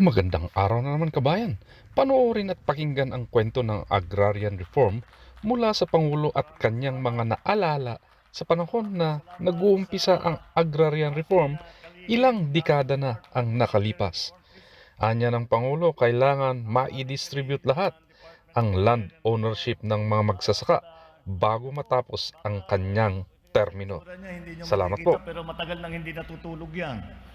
Magandang araw na naman kabayan. Panoorin at pakinggan ang kwento ng agrarian reform mula sa Pangulo at kanyang mga naalala sa panahon na nag-uumpisa ang agrarian reform ilang dekada na ang nakalipas. Anya ng Pangulo kailangan ma-distribute lahat ang land ownership ng mga magsasaka bago matapos ang kanyang termino. Salamat po. Pero matagal nang hindi natutulog yan.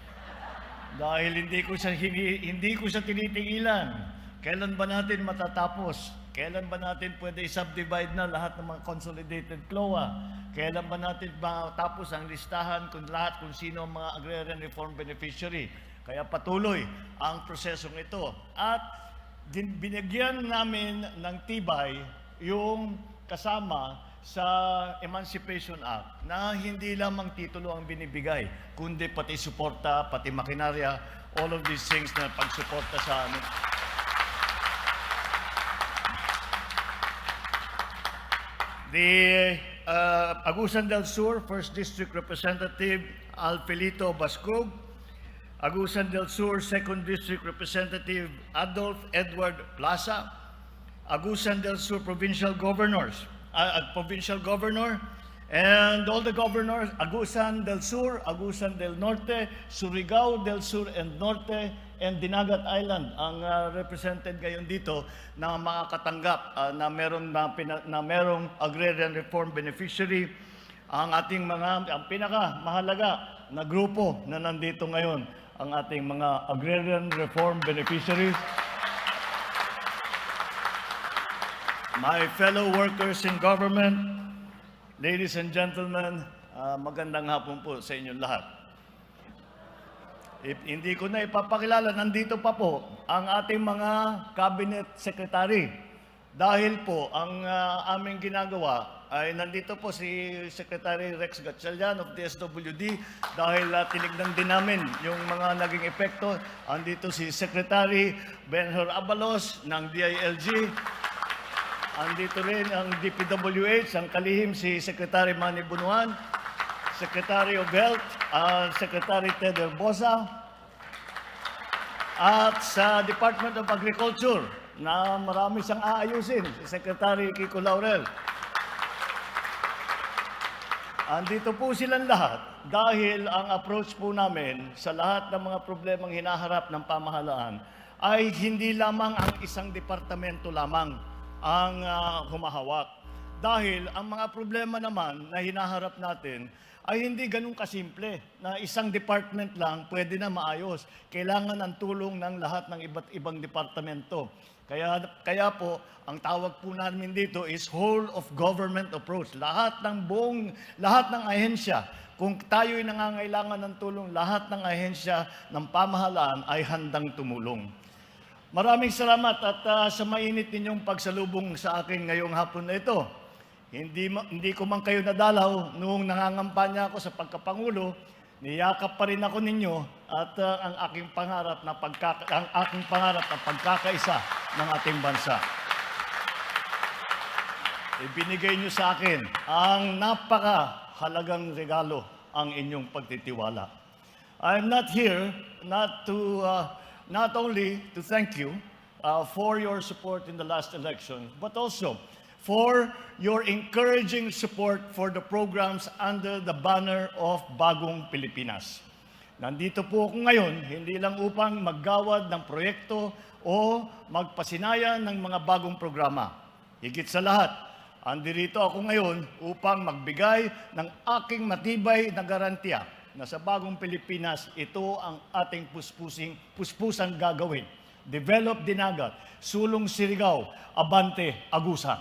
Dahil hindi ko siya hindi, hindi ko siya tinitigilan. Kailan ba natin matatapos? Kailan ba natin pwede i-subdivide na lahat ng mga consolidated CLOA? Kailan ba natin matapos ang listahan kung lahat kung sino ang mga agrarian reform beneficiary? Kaya patuloy ang prosesong ito. At din, binigyan namin ng tibay yung kasama sa Emancipation Act na hindi lamang titulo ang binibigay, kundi pati suporta, pati makinarya, all of these things na pagsuporta sa amin. The uh, Agusan del Sur, 1st District Representative Alfelito Bascog, Agusan del Sur, 2nd District Representative Adolf Edward Plaza, Agusan del Sur Provincial Governors, uh, Provincial Governor, and all the governors, Agusan del Sur, Agusan del Norte, Surigao del Sur and Norte, and Dinagat Island ang uh, represented ngayon dito na makakatanggap uh, na meron na, pina, na merong agrarian reform beneficiary. Ang ating mga ang pinaka mahalaga na grupo na nandito ngayon ang ating mga agrarian reform beneficiaries My fellow workers in government, ladies and gentlemen, ah, magandang hapon po sa inyong lahat. If, hindi ko na ipapakilala, nandito pa po ang ating mga cabinet secretary. Dahil po, ang ah, aming ginagawa ay nandito po si Secretary Rex Gatchalian of DSWD dahil uh, tinignan din namin yung mga naging epekto. Andito si Secretary Benhur Abalos ng DILG, Andito rin ang DPWH, ang kalihim si Secretary Manny Bunuan, Secretary of Health, ang Secretary Ted Herbosa, at sa Department of Agriculture na marami siyang aayusin, si Secretary Kiko Laurel. Andito po silang lahat dahil ang approach po namin sa lahat ng mga problemang hinaharap ng pamahalaan ay hindi lamang ang isang departamento lamang ang ah, humahawak. Dahil ang mga problema naman na hinaharap natin ay hindi ganun kasimple na isang department lang pwede na maayos. Kailangan ang tulong ng lahat ng iba't ibang departamento. Kaya, kaya po, ang tawag po namin dito is whole of government approach. Lahat ng buong, lahat ng ahensya, kung tayo'y nangangailangan ng tulong, lahat ng ahensya ng pamahalaan ay handang tumulong. Maraming salamat at ah, sa mainit ninyong pagsalubong sa akin ngayong hapon na ito. Hindi, hindi ko man kayo nadalaw noong nangangampanya ako sa pagkapangulo, niyakap pa rin ako ninyo at ah, ang aking pangarap na pagkaka, ang aking pangarap na pagkakaisa ng ating bansa. Ibinigay niyo sa akin ang napakahalagang regalo ang inyong pagtitiwala. I'm not here not to uh, not only to thank you uh, for your support in the last election, but also for your encouraging support for the programs under the banner of Bagong Pilipinas. Nandito po ako ngayon, hindi lang upang maggawad ng proyekto o magpasinaya ng mga bagong programa. Higit sa lahat, andirito ako ngayon upang magbigay ng aking matibay na garantiya na sa bagong Pilipinas, ito ang ating puspusing, puspusang gagawin. Develop Dinagat, Sulong Sirigaw, Abante, Agusan.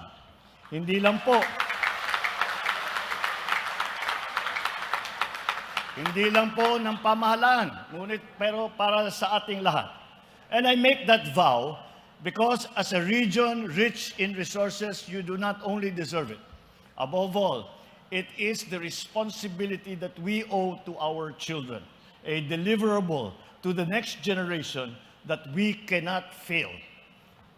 Hindi lang po, Hindi lang po ng pamahalaan, ngunit pero para sa ating lahat. And I make that vow because as a region rich in resources, you do not only deserve it. Above all, it is the responsibility that we owe to our children, a deliverable to the next generation that we cannot fail.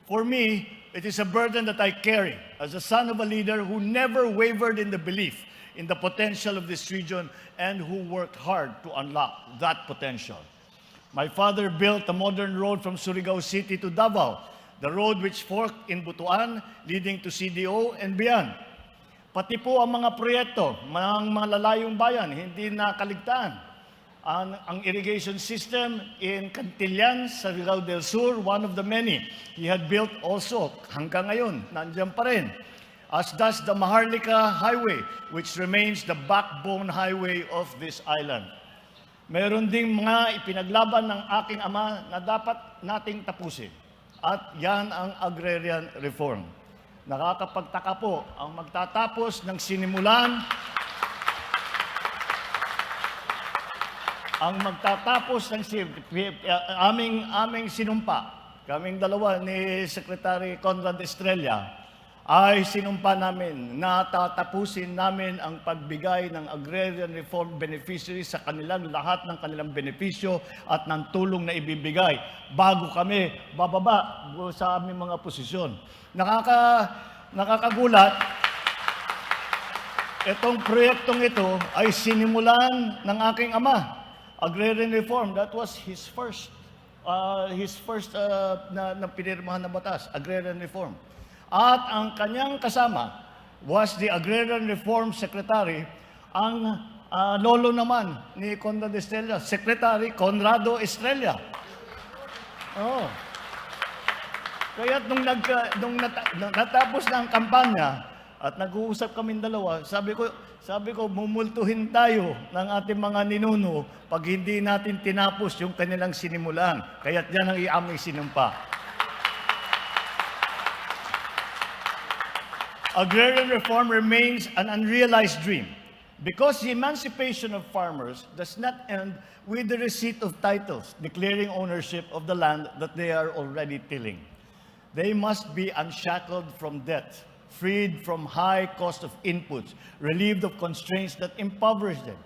For me, it is a burden that I carry as a son of a leader who never wavered in the belief in the potential of this region and who worked hard to unlock that potential. My father built a modern road from Surigao City to Davao, the road which forked in Butuan, leading to CDO and beyond. Pati po ang mga proyekto ng mga lalayong bayan, hindi na kaligtaan. Ang, ang irrigation system in Cantillan, sa Rizal del Sur, one of the many. He had built also, hanggang ngayon, nandiyan pa rin. As does the Maharlika Highway, which remains the backbone highway of this island. Meron ding mga ipinaglaban ng aking ama na dapat nating tapusin. At yan ang agrarian reform. Nakakapagtaka po ang magtatapos ng sinimulan. Ang magtatapos ng si, uh, aming aming sinumpa, kaming dalawa ni Secretary Conrad Estrella, ay sinumpa namin na tatapusin namin ang pagbigay ng agrarian reform beneficiaries sa kanilang lahat ng kanilang benepisyo at ng tulong na ibibigay bago kami bababa sa aming mga posisyon. Nakaka, nakakagulat Itong proyektong ito ay sinimulan ng aking ama. Agrarian reform, that was his first uh, his first uh, na, na pinirmahan na batas, agrarian reform. At ang kanyang kasama was the agrarian reform secretary, ang uh, lolo naman ni Conrado Estrella, Secretary Conrado Estrella. Oh. Kaya nung, nag, nung nata- nung natapos na ang kampanya at nag-uusap kami dalawa, sabi ko, sabi ko, mumultuhin tayo ng ating mga ninuno pag hindi natin tinapos yung kanilang sinimulan. Kaya't yan ang iaming sinumpa. Agrarian reform remains an unrealized dream because the emancipation of farmers does not end with the receipt of titles declaring ownership of the land that they are already tilling. They must be unshackled from debt, freed from high cost of inputs, relieved of constraints that impoverish them.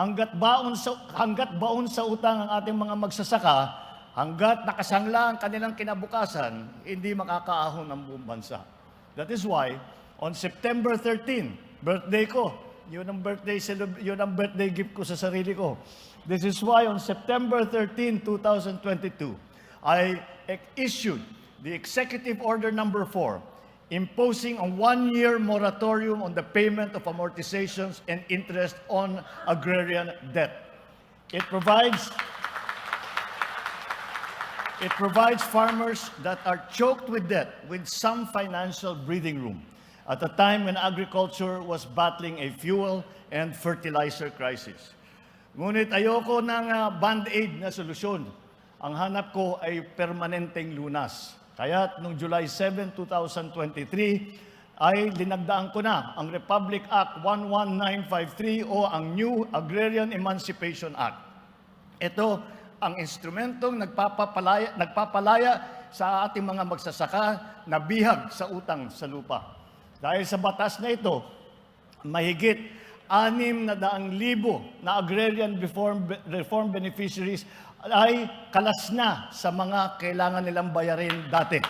Hanggat baon sa hanggat baon sa utang ang ating mga magsasaka, hanggat nakasangla ang kanilang kinabukasan, hindi makakaahon ang buong bansa. That is why on September 13, birthday ko, yun ang birthday yun ang birthday gift ko sa sarili ko. This is why on September 13, 2022, I issued the Executive Order Number 4, imposing a one-year moratorium on the payment of amortizations and interest on agrarian debt. It provides it provides farmers that are choked with debt with some financial breathing room at a time when agriculture was battling a fuel and fertilizer crisis. Ngunit ayoko ng ah, band-aid na solusyon. Ang hanap ko ay permanenteng lunas. Kaya noong July 7, 2023, ay linagdaan ko na ang Republic Act 11953 o ang New Agrarian Emancipation Act. Ito ang instrumentong nagpapalaya, nagpapalaya sa ating mga magsasaka na bihag sa utang sa lupa. Dahil sa batas na ito, mahigit anim na daang libo na agrarian reform, reform beneficiaries ay kalas na sa mga kailangan nilang bayarin dati.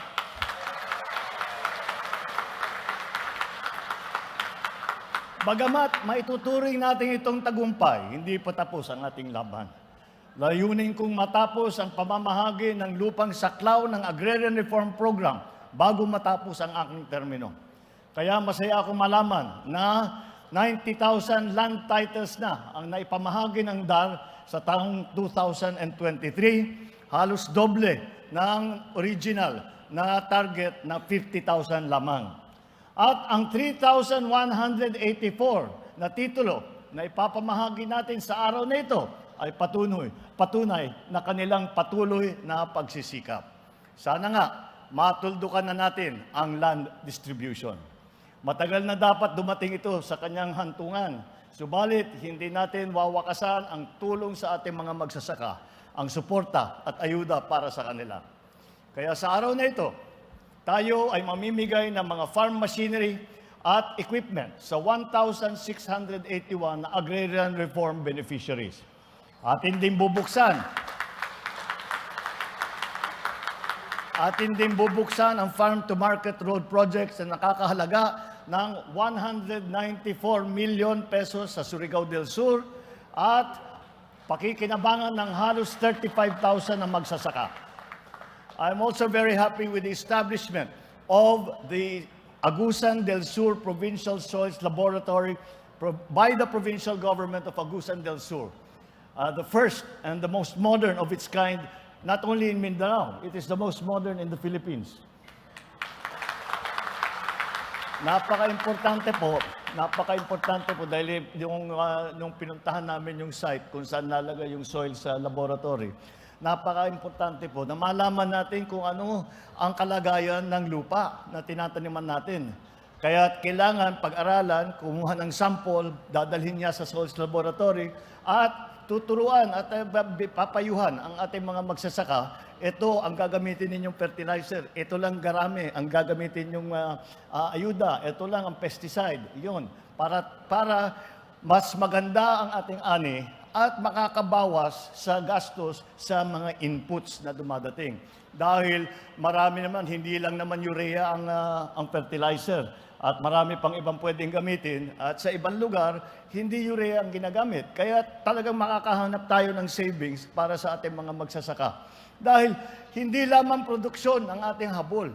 Bagamat maituturing natin itong tagumpay, hindi pa tapos ang ating laban. Layunin kong matapos ang pamamahagi ng lupang saklaw ng Agrarian Reform Program bago matapos ang aking termino. Kaya masaya ako malaman na 90,000 land titles na ang naipamahagi ng DAR sa taong 2023, halos doble ng original na target na 50,000 lamang. At ang 3,184 na titulo na ipapamahagi natin sa araw na ito ay patunay, patunay na kanilang patuloy na pagsisikap. Sana nga, matuldukan na natin ang land distribution. Matagal na dapat dumating ito sa kanyang hantungan. Subalit, hindi natin wawakasan ang tulong sa ating mga magsasaka, ang suporta at ayuda para sa kanila. Kaya sa araw na ito, tayo ay mamimigay ng mga farm machinery at equipment sa 1,681 na agrarian reform beneficiaries. Atin din bubuksan Atin din bubuksan ang Farm to Market Road projects na nakakahalaga ng 194 million pesos sa Surigao del Sur at pakikinabangan ng halos 35,000 na magsasaka. I'm also very happy with the establishment of the Agusan del Sur Provincial Soils Laboratory by the provincial government of Agusan del Sur. Uh, the first and the most modern of its kind, not only in Mindanao, it is the most modern in the Philippines. Napaka-importante po, napaka-importante po dahil yung ah, nung pinuntahan namin yung site kung saan nalagay yung soil sa laboratory, napaka-importante po na malaman natin kung ano ang kalagayan ng lupa na tinataniman natin. Kaya kailangan pag-aralan, kumuha ng sample, dadalhin niya sa soils laboratory at tuturuan at bab- papayuhan ang ating mga magsasaka. Ito ang gagamitin ninyong fertilizer. Ito lang garami ang gagamitin yung uh, uh, ayuda. Ito lang ang pesticide. Yun. Para, para mas maganda ang ating ani at makakabawas sa gastos sa mga inputs na dumadating. Dahil marami naman, hindi lang naman urea ang, ah, ang fertilizer. At marami pang ibang pwedeng gamitin. At sa ibang lugar, hindi urea ang ginagamit. Kaya talagang makakahanap tayo ng savings para sa ating mga magsasaka. Dahil hindi lamang produksyon ang ating habol.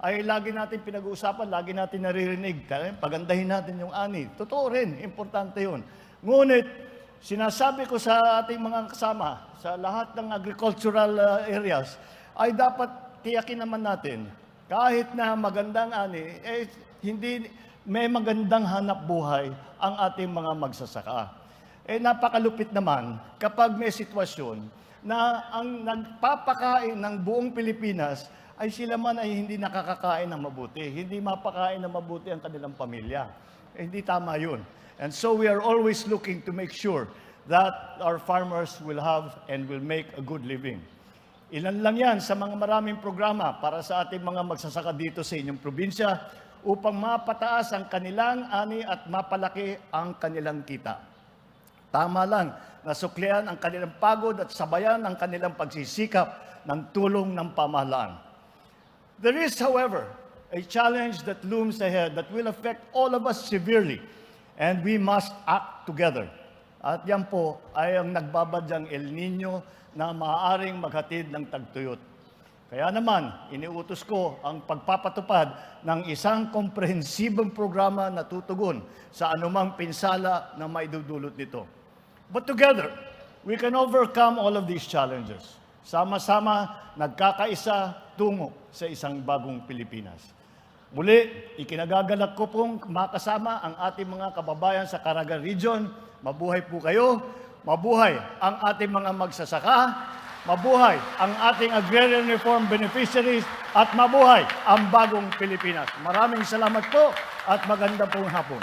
Ay lagi natin pinag-uusapan, lagi natin naririnig. Pagandahin natin yung ani. Totoo rin, importante yun. Ngunit, sinasabi ko sa ating mga kasama, sa lahat ng agricultural uh, areas, ay dapat tiyakin naman natin, kahit na magandang ani, eh, hindi may magandang hanap buhay ang ating mga magsasaka. Eh napakalupit naman kapag may sitwasyon na ang nagpapakain ng buong Pilipinas ay sila man ay hindi nakakakain ng mabuti, hindi mapakain ng mabuti ang kanilang pamilya. Eh, hindi tama yun. And so we are always looking to make sure that our farmers will have and will make a good living. Ilan lang yan sa mga maraming programa para sa ating mga magsasaka dito sa inyong probinsya upang mapataas ang kanilang ani at mapalaki ang kanilang kita. Tama lang na suklian ang kanilang pagod at sabayan ang kanilang pagsisikap ng tulong ng pamahalaan. There is, however, a challenge that looms ahead that will affect all of us severely, and we must act together. At yan po ay ang nagbabadyang El Nino na maaaring maghatid ng tagtuyot. Kaya naman, iniutos ko ang pagpapatupad ng isang komprehensibong programa na tutugon sa anumang pinsala na maidudulot nito. But together, we can overcome all of these challenges. Sama-sama, nagkakaisa tungo sa isang bagong Pilipinas. Muli, ikinagagalak ko pong makasama ang ating mga kababayan sa Caraga Region. Mabuhay po kayo. Mabuhay ang ating mga magsasaka. Mabuhay ang ating agrarian reform beneficiaries at mabuhay ang bagong Pilipinas. Maraming salamat po at maganda pong hapon.